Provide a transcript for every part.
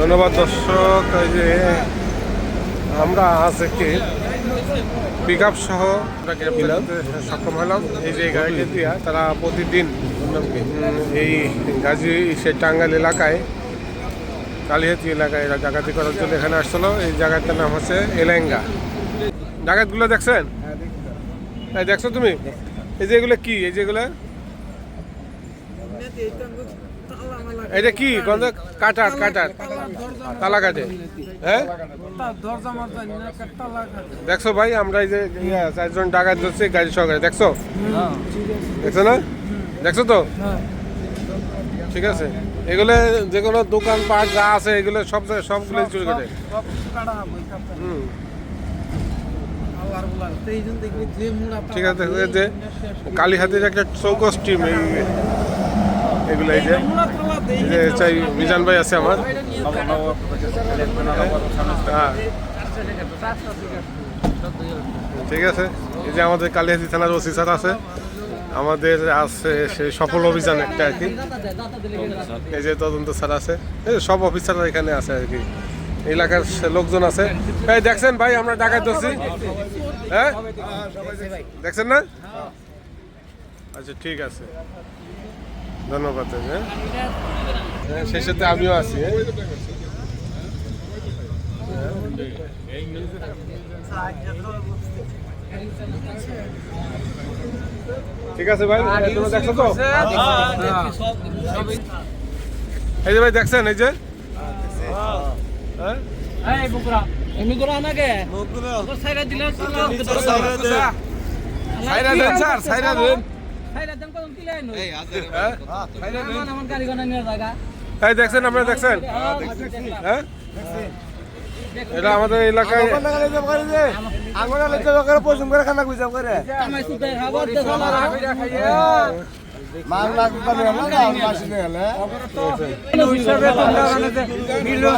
ধন্যবাদ দর্শক এই যে আমরা আজ একটি পিক আপ সহ সক্ষম হলাম। এই যে গাড়িটি দিয়া তারা প্রতিদিন এই গাজী সে টাঙ্গাইল এলাকায় কালিহাতি এলাকায় এরা ডাকাতি করার জন্য এখানে আসছিল। এই জায়গাটার নাম হচ্ছে এলেঙ্গা। ডাকাতগুলো দেখছেন? এই দেখছ তুমি? এই যে এগুলো কি? এই যেগুলো এটা কি? গন্ধ? কাটার কাটার। তালা কাটে হ্যাঁ? দেখছ ভাই, আমরা এই যে চারজন ডাকাত ধরছি, গাড়ি সহকারে। দেখছ? দেখছ না? দেখছ তো? ঠিক আছে। এগুলো যে কোনো দোকান পাট যা আছে, এগুলো সব সবগুলো চুরি করে। হুম। ঠিক আছে কালীহাতির একটা চৌকস টিম এই এগুলো এই যে চাই, মিজান ভাই আছে আমার। হ্যাঁ। ঠিক আছে। এই যে আমাদের কালিহাতি থানার ওসি স্যার আছে। আমাদের আছে সেই সফল অভিযান একটা আর কি। এই যে তদন্ত স্যার আছে। এই সব অফিসাররা এখানে আছে আর কি। এলাকার লোকজন আছে। এই দেখছেন ভাই, আমরা ডাকাত ধরছি। হ্যাঁ? দেখছেন না? আচ্ছা ঠিক আছে। ধন্যবাদ হ্যাঁ হ্যাঁ, সেই সাথে আমিও আছি হ্যাঁ। ঠিক আছে ভাই এই দেখছ তো? এই যে ভাই দেখছেন এই যে? হ্যাঁ? বুকরা এমনি করে আনাকে? তোর সাইরা দিলে সাইরা দেন স্যার সাইরা দেন। এই হ্যাঁ? এই দেখছেন আপনারা দেখছেন? হ্যাঁ এটা আমাদের এলাকায়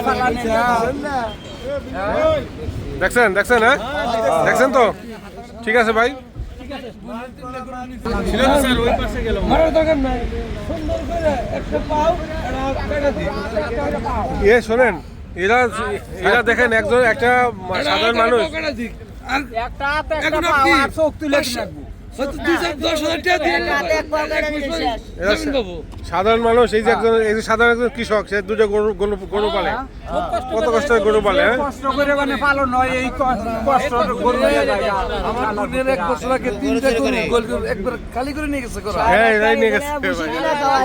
চালানি দেখছেন দেখছেন হ্যাঁ? দেখছেন তো? ঠিক আছে ভাই। মারার দরকার নাই। সুন্দর করে একটা পাও একটা কেটে দি ইয়ে শোনেন এরা এরা দেখেন একজন একটা সাধারণ মানুষ। একটা একটা চোখ তুলে রাখব সাধারণ মানুষ এই যে একজন এই যে সাধারণ একজন কৃষক সে দুটো গরু গরু গরু পালে। কত কষ্ট গরু পালে হ্যাঁ? কষ্ট করে মানে পালন হয় এই কষ্ট গরু আমার বোনের এক বছর আগে তিনটা গরু একবার খালি করে নিয়ে গেছে হ্যাঁ এরাই নিয়ে গেছে। ভাই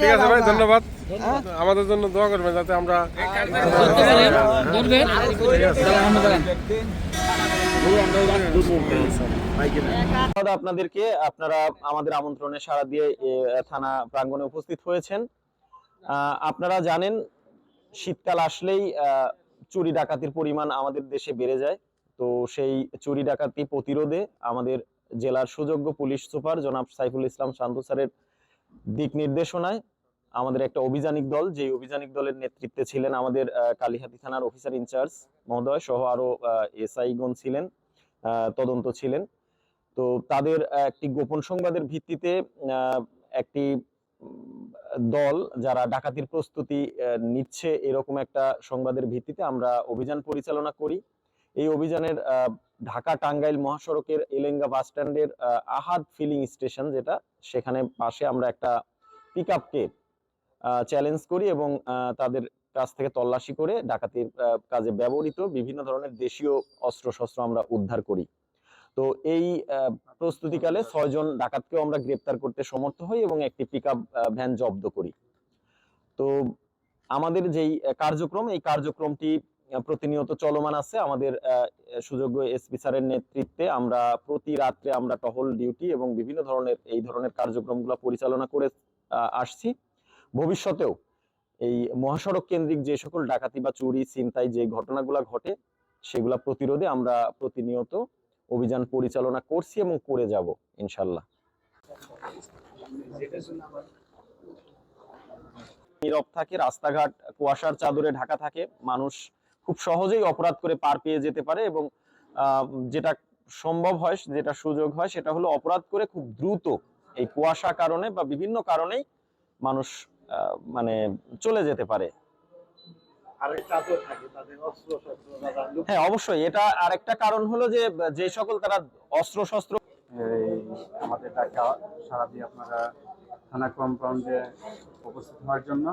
ঠিক আছে ভাই ধন্যবাদ। আমাদের জন্য দোয়া করবেন যাতে আমরা ধন্যবাদ। আপনাদেরকে, আপনারা আমাদের আমন্ত্রণে সাড়া দিয়ে থানা প্রাঙ্গণে উপস্থিত হয়েছেন। আপনারা জানেন, শীতকাল আসলেই চুরি ডাকাতির পরিমাণ আমাদের দেশে বেড়ে যায়। তো সেই চুরি ডাকাতি প্রতিরোধে আমাদের জেলার সুযোগ্য পুলিশ সুপার জনাব সাইফুল ইসলাম শান্ত স্যারের দিক নির্দেশনায় আমাদের একটা অভিযানিক দল যে অভিযানিক দলের নেতৃত্বে ছিলেন আমাদের কালিহাতি থানার অফিসার ইনচার্জ মহোদয় সহ আরও এসআই গণ ছিলেন তদন্ত ছিলেন। তো তাদের একটি গোপন সংবাদের ভিত্তিতে একটি দল যারা ডাকাতির প্রস্তুতি নিচ্ছে এরকম একটা সংবাদের ভিত্তিতে আমরা অভিযান পরিচালনা করি। এই অভিযানের ঢাকা টাঙ্গাইল মহাসড়কের এলেঙ্গা বাস স্ট্যান্ডের আহাদ ফিলিং স্টেশন যেটা, সেখানে পাশে আমরা একটা পিক আপকে চ্যালেঞ্জ করি এবং তাদের কাছ থেকে তল্লাশি করে ডাকাতির কাজে ব্যবহৃত বিভিন্ন ধরনের দেশীয় অস্ত্রশস্ত্র আমরা উদ্ধার করি। তো এই প্রস্তুতিকালে ছয়জন ডাকাতকেও আমরা গ্রেপ্তার করতে সমর্থ হই এবং একটি পিক ভ্যান জব্দ করি। তো আমাদের যেই কার্যক্রম, এই কার্যক্রমটি প্রতিনিয়ত চলমান আছে। আমাদের সুযোগ্য এসপি স্যারের নেতৃত্বে আমরা প্রতি রাত্রে আমরা টহল ডিউটি এবং বিভিন্ন ধরনের, এই ধরনের কার্যক্রমগুলো পরিচালনা করে আসছি। ভবিষ্যতেও এই মহাসড়ক কেন্দ্রিক যে সকল ডাকাতি বা চুরি, ছিনতাই যে ঘটনাগুলো ঘটে, সেগুলা প্রতিরোধে আমরা প্রতিনিয়ত অভিযান পরিচালনা করছি এবং করে যাব, ইনশাল্লাহ। নীরব থাকে, রাস্তাঘাট, কুয়াশার চাদরে ঢাকা থাকে, মানুষ খুব সহজেই অপরাধ করে পার পেয়ে যেতে পারে এবং যেটা সম্ভব হয়, যেটা সুযোগ হয়, সেটা হলো অপরাধ করে খুব দ্রুত এই কুয়াশা কারণে বা বিভিন্ন কারণেই মানুষ মানে চলে যেতে পারে। হ্যাঁ। অবশ্যই। এটা আরেকটা কারণ হলো যে যে সকল তারা অস্ত্র শস্ত্র এই আমাদের ডাকা সারা দিয়ে আপনারা থানা কম্পাউন্ডে উপস্থিত হওয়ার জন্য।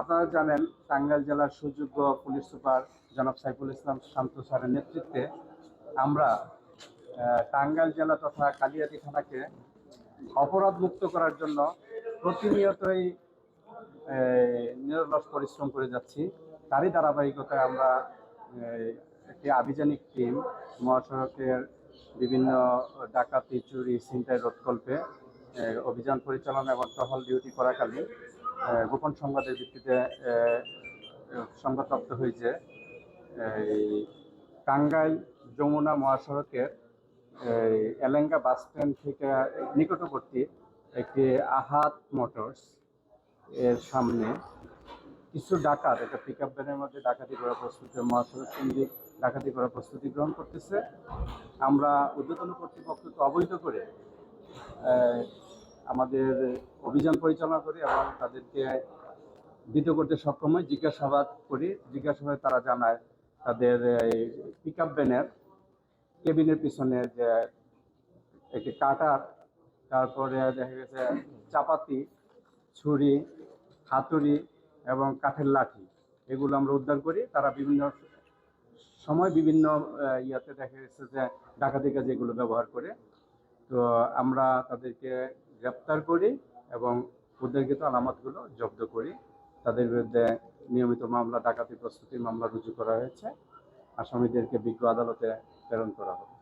আপনারা জানেন টাঙ্গাইল জেলার সুযোগ্য পুলিশ সুপার জনাব সাইফুল ইসলাম শান্ত স্যারের নেতৃত্বে আমরা টাঙ্গাইল জেলা তথা কালিয়াতি থানাকে অপরাধ মুক্ত করার জন্য প্রতিনিয়তই নিরলস পরিশ্রম করে যাচ্ছি। তারই ধারাবাহিকতায় আমরা একটি আভিযানিক টিম, মহাসড়কের বিভিন্ন ডাকাতি, চুরি, ছিনতাই, রোধকল্পে অভিযান পরিচালনা এবং টহল ডিউটি করাকালীন গোপন সংবাদের ভিত্তিতে সংবাদপ্রাপ্ত হয়েছে এই টাঙ্গাইল যমুনা মহাসড়কের এলেঙ্গা বাস স্ট্যান্ড থেকে নিকটবর্তী একটি আহাত মোটরস। এর সামনে কিছু ডাকাত, একটা পিক আপ ভ্যানের মধ্যে ডাকাতি করার প্রস্তুতি মহাসড়ক ডাকাতি করার প্রস্তুতি গ্রহণ করতেছে। আমরা ঊর্ধ্বতন কর্তৃপক্ষকে অবহিত করে আমাদের অভিযান পরিচালনা করি এবং তাদেরকে বিত করতে সক্ষম হয় জিজ্ঞাসাবাদ করি, জিজ্ঞাসাবাদে তারা জানায় তাদের পিক আপ ভ্যানের কেবিনের পিছনে যে একটি কাটার, তারপরে দেখা গেছে চাপাতি, ছুরি হাতুড়ি এবং কাঠের লাঠি, এগুলো আমরা উদ্ধার করি। তারা বিভিন্ন সময় বিভিন্ন ইয়াতে দেখা গেছে যে ডাকাতি কাজে এগুলো ব্যবহার করে। তো আমরা তাদেরকে গ্রেপ্তার করি এবং উদ্ধারকৃত আলামতগুলো জব্দ করি। তাদের বিরুদ্ধে নিয়মিত মামলা, ডাকাতি প্রস্তুতির মামলা রুজু করা হয়েছে। আসামিদেরকে বিজ্ঞ আদালতে প্রেরণ করা হবে।